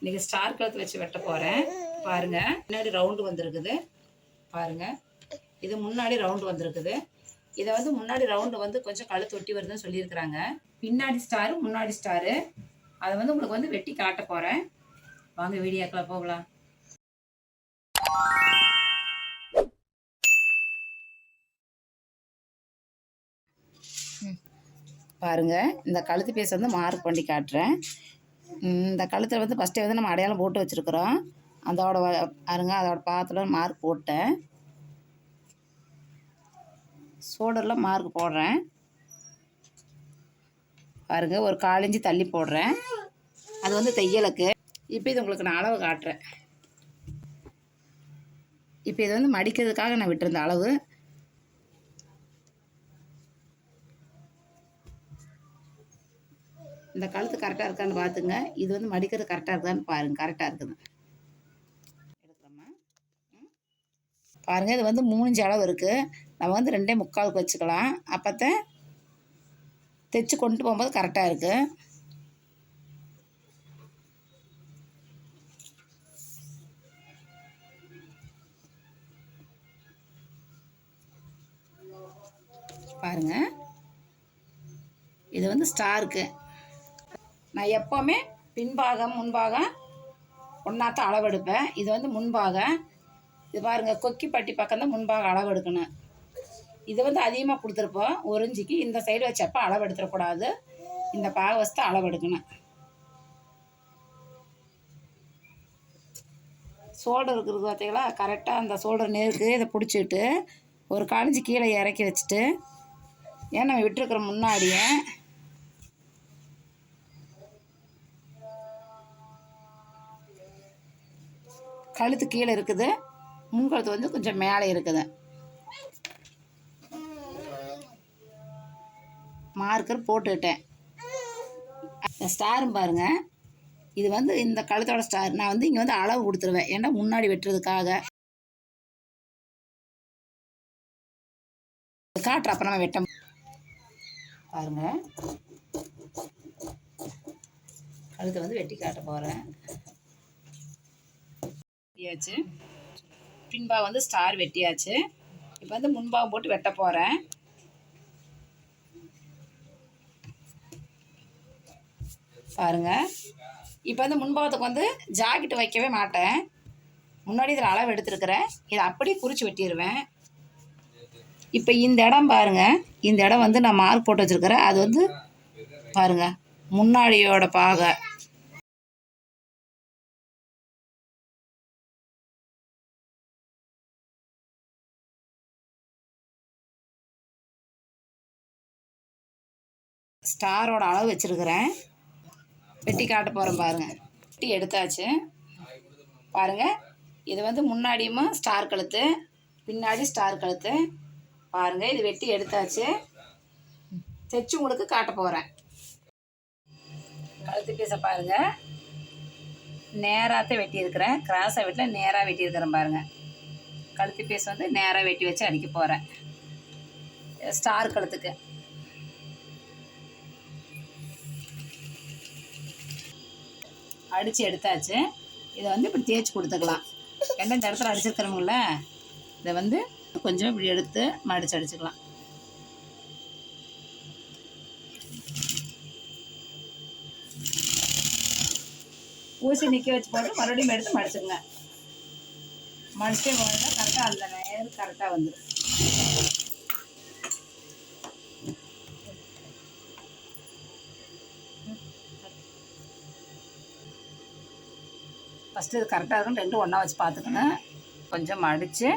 இன்றைக்கி ஸ்டார் கழுத்து வச்சு வெட்ட போகிறேன் பாருங்கள் முன்னாடி ரவுண்டு வந்திருக்குது. பாருங்கள் இது முன்னாடி ரவுண்டு வந்திருக்குது. இதை வந்து முன்னாடி ரவுண்டு வந்து கொஞ்சம் கழுத்து ஒட்டி வருதுன்னு சொல்லியிருக்கிறாங்க. பின்னாடி ஸ்டாரு முன்னாடி ஸ்டாரு அதை வந்து உங்களுக்கு வந்து வெட்டி காட்ட போகிறேன் வாங்க வீடியோக்குள்ள போகலாம். பாருங்க இந்த கழுத்து பேஸ் வந்து மார்க் பண்ணி காட்டுறேன். இந்த கழுத்தில் வந்து ஃபஸ்ட்டே வந்து நம்ம அடையாளம் போட்டு வச்சுருக்குறோம். அதோட அருங்க பாருங்க அதோட பாத்தில் மார்க் போட்டேன். சோடரில் மார்க் போடுறேன். பாருங்க ஒரு காலஞ்சி தள்ளி போடுறேன். அது வந்து தையலுக்கு. இப்போ இது உங்களுக்கு நான் அளவு காட்டுறேன். இப்போ இது வந்து மடிக்கிறதுக்காக நான் விட்டுருந்த அளவு. இந்த கழுத்து கரெக்டாக இருக்கான்னு பார்த்துங்க. இது வந்து மடிக்கிறது கரெக்டாக இருக்கான்னு பாருங்க. கரெக்டாக இருக்குது. எடுக்கிறோமா இது வந்து மூணு அளவு இருக்குது நம்ம வந்து ரெண்டே முக்காலுக்கு வச்சுக்கலாம். அப்போத்த தைச்சு கொண்டு போகும்போது கரெக்டாக இருக்குது பாருங்க. இது வந்து ஸ்டாருக்கு நான் எப்போவுமே பின்பாகம் முன்பாகம் ஒன்றாத்தான் அளவெடுப்பேன். இது வந்து முன்பாகம். இது பாருங்கள் கொக்கிப்பட்டி பக்கம் தான் முன்பாக அளவெடுக்கணும். இது வந்து அதிகமாக கொடுத்துருப்போம். ஒரு இஞ்சிக்கு இந்த சைடு வச்சப்போ அளவெடுத்துடக்கூடாது இந்த பாக வச்சு தான் அளவெடுக்கணும். சோல்டர் இருக்கிறது பார்த்தீங்களா கரெக்டாக அந்த சோல்டர் நேருக்கு இதை பிடிச்சிட்டு ஒரு காலஞ்சி கீழே இறக்கி வச்சுட்டு ஏன் நம்ம விட்டுருக்குற முன்னாடியே கழுத்து கீழே இருக்குது. முன்கழுத்து வந்து கொஞ்சம் மேலே இருக்குது. மார்க்கர் போட்டுக்கிட்டேன் இந்த ஸ்டாரும் பாருங்கள் இது வந்து இந்த கழுத்தோட ஸ்டார் நான் வந்து இங்கே வந்து அளவு கொடுத்துருவேன். ஏன்னா முன்னாடி வெட்டுறதுக்காக. காட்டுற அப்புறம் நம்ம வெட்ட பாருங்க. கழுத்தை வந்து வெட்டி காட்ட போகிறேன் வெட்டியாச்சு. பின்பா வந்து ஸ்டார் வெட்டியாச்சு. இப்போ வந்து முன்பாவை போட்டு வெட்ட போகிறேன் பாருங்க. இப்போ வந்து முன்பாகத்துக்கு வந்து ஜாக்கெட் வைக்கவே மாட்டேன். முன்னாடி இதில் அளவு எடுத்துருக்கிறேன். இதை அப்படியே குறித்து வெட்டிடுவேன் இப்போ இந்த இடம் பாருங்கள் இந்த இடம் வந்து நான் மார்க் போட்டு வச்சுருக்கிறேன். அது வந்து பாருங்க. முன்னாடியோட பாகை. ஸ்டாரோட அளவு வச்சுருக்கிறேன். வெட்டி காட்ட போகிறேன் பாருங்கள் வெட்டி எடுத்தாச்சு. பாருங்கள் இது வந்து முன்னாடியுமா ஸ்டார் கழுத்து பின்னாடி ஸ்டார் கழுத்து. பாருங்கள் இது வெட்டி எடுத்தாச்சு. தைச்சு உங்களுக்கு காட்ட போகிறேன் கழுத்து பீஸை பாருங்கள் நேராகத்தான் வெட்டியிருக்கிறேன் கிராஸை வெட்டில் நேராக வெட்டியிருக்கிறேன் பாருங்கள் கழுத்து பீஸ் வந்து நேராக வெட்டி வச்சு அடிக்க போகிறேன் ஸ்டார் கழுத்துக்கு. அடித்து எடுத்தாச்சு. இதை வந்து இப்படி தேய்ச்சி கொடுத்துக்கலாம். ஏன்னா இந்த இடத்துல அடிச்சிருக்கிறவங்கள இதை வந்து கொஞ்சம் இப்படி எடுத்து மடிச்சு அடிச்சுக்கலாம். ஊசி நிற்க வச்சு போட்டு மறுபடியும் எடுத்து மடிச்சுங்க மடிச்சே போனால் கரெக்டாக அந்த நேரம் கரெக்டாக வந்துடும் ஃபஸ்ட்டு இது கரெக்டாக இருக்குன்னு ரெண்டும் ஒன்றா வச்சு பார்த்துக்கணும் கொஞ்சம் மடித்து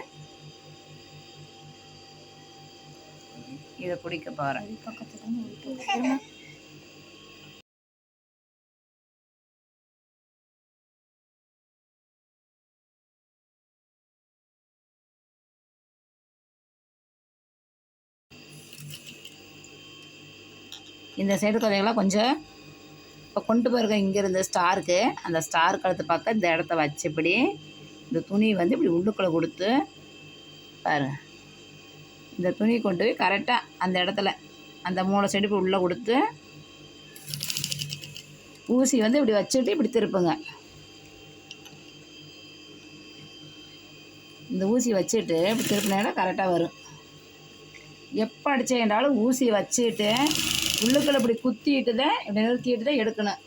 இதை பிடிக்க போகிறேன் இந்த சைடு கொஞ்சம் கொஞ்சம் இப்போ கொண்டு போயிருக்க இங்கேருந்து ஸ்டாருக்கு. அந்த ஸ்டார் கழுத்து பார்க்க இந்த இடத்த வச்சபடி இந்த துணி வந்து இப்படி உள்ளுக்குள்ளே கொடுத்து பாருங்க இந்த துணி கொண்டு போய் கரெக்டாக அந்த இடத்துல அந்த மூளை சைடு இப்படி உள்ளே கொடுத்து ஊசி வந்து இப்படி வச்சுட்டு இப்படி திருப்புங்க. இந்த ஊசி வச்சுட்டு இப்படி திருப்பினா கரெக்டாக வரும். எப்போ அடித்தேன்றாலும் ஊசியை வச்சுட்டு உள்ளுக்குள்ள இப்படி குத்திட்டு தான் இப்படி நிறுத்திட்டு தான் எடுக்கணும்.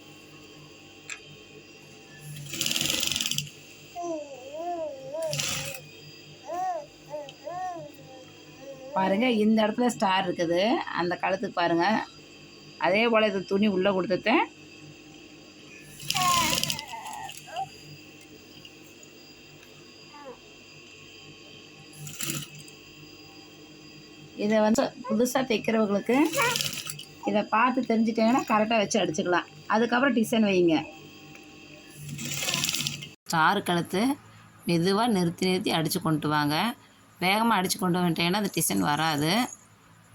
பாருங்க இந்த இடத்துல ஸ்டார் இருக்குது. அந்த காலத்துக்கு பாருங்க. அதே போல் இது துணி உள்ளே கொடுத்துட்டேன். இதை வந்து புதுசாக தைக்கிறவங்களுக்கு இதை பார்த்து தெரிஞ்சிட்டிங்கன்னா கரெக்டாக வச்சு அடிச்சுக்கலாம். அதுக்கப்புறம் டிசைன் வைங்க. ஸ்டார் கழுத்து மெதுவாக நிறுத்தி நிறுத்தி அடித்து கொண்டு வாங்க. வேகமாக அடித்து கொண்டு வந்துட்டீங்கன்னா அந்த டிசைன் வராது.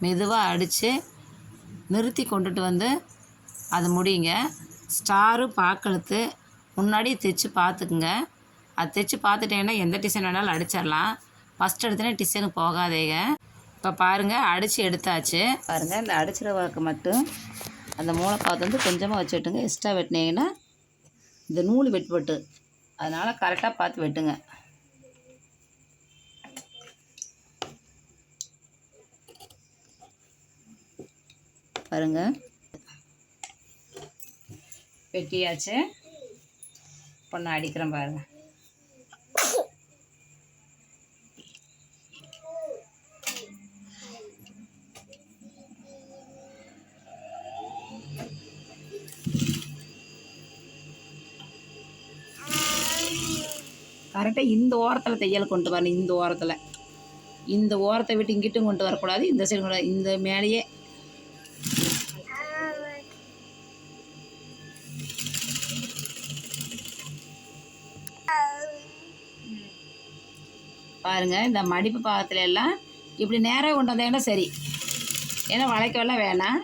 மெதுவாக அடித்து நிறுத்தி கொண்டுட்டு வந்து அது முடியுங்க ஸ்டாரு பாக்கழுத்து முன்னாடி தைச்சி பார்த்துக்குங்க. அது தைச்சி பார்த்துட்டீங்கன்னா எந்த டிசைன் வேணாலும் அடிச்சிடலாம். ஃபஸ்ட் எடுத்தோன்னே டிசைனு போகாதேங்க. இப்போ பாருங்கள் அடித்து எடுத்தாச்சு. பாருங்கள் இந்த அடிச்சிட வாக்கு மட்டும் அந்த மூளைப்பாத்து வந்து கொஞ்சமாக வச்சு வெட்டுங்க எக்ஸ்ட்ரா வெட்டினீங்கன்னா இந்த நூல் வெட்டுப்பட்டு அதனால் கரெக்டாக பார்த்து வெட்டுங்க. பாருங்க. வெட்டியாச்சு. பொண்ணு அடிக்கிறேன் பாருங்கள் கரெக்டாக இந்த ஓரத்தில் தையல் கொண்டு வரணும் இந்த ஓரத்தில். இந்த ஓரத்தை விட்டு இங்கிட்டும் கொண்டு வரக்கூடாது இந்த சைடு கூட இந்த மேலேயே. பாருங்க இந்த மடிப்பு பாகத்துல எல்லாம் இப்படி நேராக கொண்டு வந்தாங்கன்னா சரி. ஏன்னா வளைக்கவெல்லாம் வேணாம்.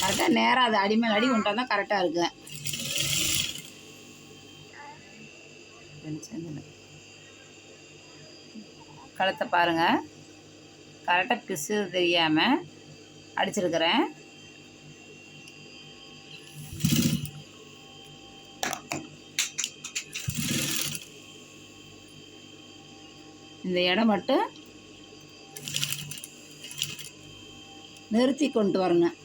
கரெக்டாக நேராக அது அடிமேல் அடி கொண்டு வந்தால் கரெக்டாக இருக்கு கழுத்தை பாருங்கள் கரெக்டாக பிசு தெரியாமல் அடிச்சிருக்கிறேன். இந்த இடம் மட்டும் நிறுத்தி கொண்டு வரணும்.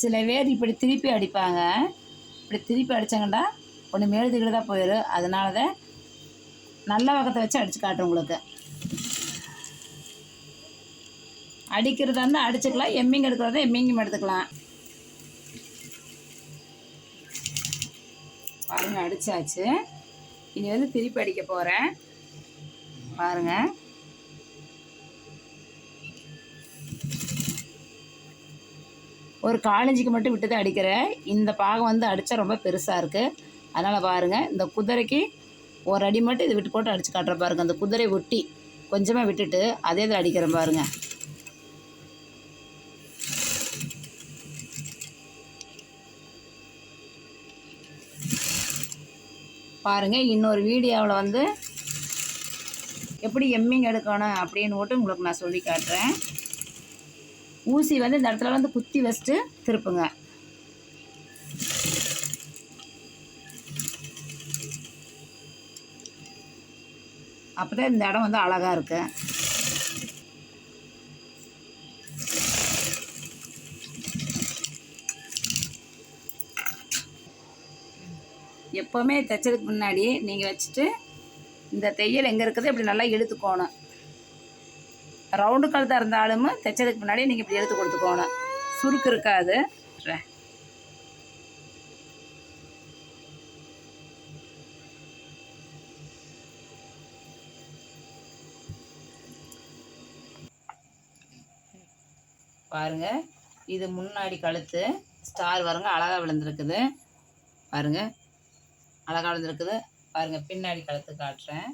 சில பேர் இப்படி திருப்பி அடிப்பாங்க. இப்படி திருப்பி அடித்தாங்கன்னா ஒன்று மேலுதுக்கிட்டு தான் போயிடும் அதனால தான் நல்ல வகத்தை வச்சு அடித்து காட்டுறேன் உங்களுக்கு. அடிக்கிறதா இருந்தால் அடிச்சுக்கலாம். எம்மிங் எடுக்கிறதா எம்மிங்கும் எடுத்துக்கலாம். பாருங்கள் அடித்தாச்சு இனி வந்து திருப்பி அடிக்க போகிறேன் பாருங்கள் ஒரு காலஞ்சிக்கு மட்டும் விட்டு தான் அடிக்கிறேன். இந்த பாகம் வந்து அடித்தா ரொம்ப பெருசாக இருக்குது அதனால் பாருங்கள் இந்த குதிரைக்கு ஒரு அடி மட்டும் இது விட்டு போட்டு அடித்து காட்டுற பாருங்கள் அந்த குதிரை ஒட்டி கொஞ்சமாக விட்டுட்டு அதே இதில் அடிக்கிறேன் பாருங்கள் பாருங்கள் இன்னொரு வீடியோவில் வந்து எப்படி எம்மிங் எடுக்கணும் அப்படின்னு மட்டும் உங்களுக்கு நான் சொல்லி காட்டுறேன். ஊசி வந்து இந்த இடத்துல வந்து குத்தி வச்சுட்டு திருப்புங்க. அப்போ தான் இந்த இடம் வந்து அழகாக இருக்கு. எப்போவுமே தைச்சதுக்கு முன்னாடி நீங்கள் வச்சுட்டு இந்த தையல் எங்கே இருக்குது இப்படி நல்லா இழுத்துக்கோணும். ரவுண்டு கழுத்தாக இருந்தாலும் தைச்சதுக்கு முன்னாடி நீங்கள் இப்படி எடுத்து கொடுத்துக்கோணும் சுருக்கு இருக்காது. பாருங்க இது முன்னாடி கழுத்து ஸ்டார் வருங்க அழகாக விழுந்திருக்குது. பாருங்க அழகாக விழுந்திருக்குது. பாருங்க பின்னாடி கழுத்து காட்டுறேன்.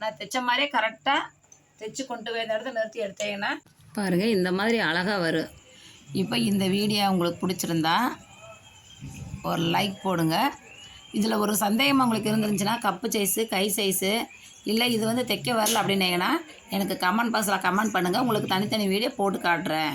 நான் தைச்ச மாதிரியே கரெக்டாக தைச்சு கொண்டு போய் இந்த இடத்துல நிறுத்தி எடுத்தீங்கன்னா பாருங்கள் இந்த மாதிரி அழகாக வரும் இப்போ இந்த வீடியோ உங்களுக்கு பிடிச்சிருந்தா ஒரு லைக் போடுங்க. இதில் ஒரு சந்தேகம் உங்களுக்கு இருந்துருந்துச்சுன்னா கப்பு சைஸு கை சைஸு இல்லை இது வந்து தைக்க வரல அப்படின்னீங்கன்னா எனக்கு கமெண்ட் பாக்ஸில் கமெண்ட் பண்ணுங்கள் உங்களுக்கு தனித்தனி வீடியோ போட்டு காட்டுறேன்.